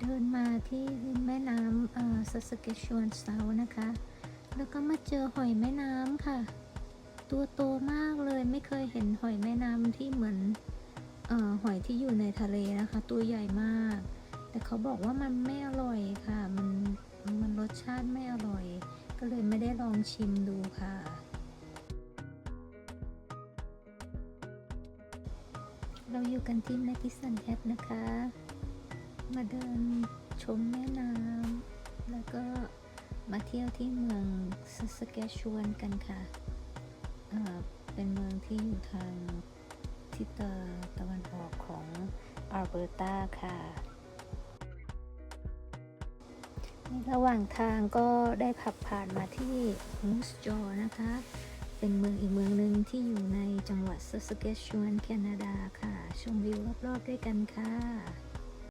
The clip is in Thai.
เดินมาที่ริมแม่น้ำเอ่อซัสเกชวนเซานะคะ แล้วก็มาเจอหอยแม่น้ำค่ะ ตัวโตมากเลยไม่เคยเห็นหอยแม่น้ำที่เหมือนออหอยที่อยู่ในทะเลนะคะ ตัวใหญ่มาก แต่เขาบอกว่ามันไม่อร่อยค่ะ มันมันรสชาติไม่อร่อย ก็เลยไม่ได้ลองชิมดูค่ะเราอยู่กันที่แมกิสันแฮทนะคะ มาเดินชมแม่น้ำแล้วก็มาเที่ยวที่เมืองซัสแกชวนกันค่ะเเป็นเมืองที่อยู่ทางทิศตะวันออกของอัลเบอร์ตาค่ะในระหว่างทางก็ได้ขับผ่านมาที่มูสจอนะคะ เป็นเมืองอีกเมืองหนึ่งที่อยู่ในจังหวัดซัสแกชวนแคนาดาค่ะ ชมวิวรอบๆด้วยกันค่ะ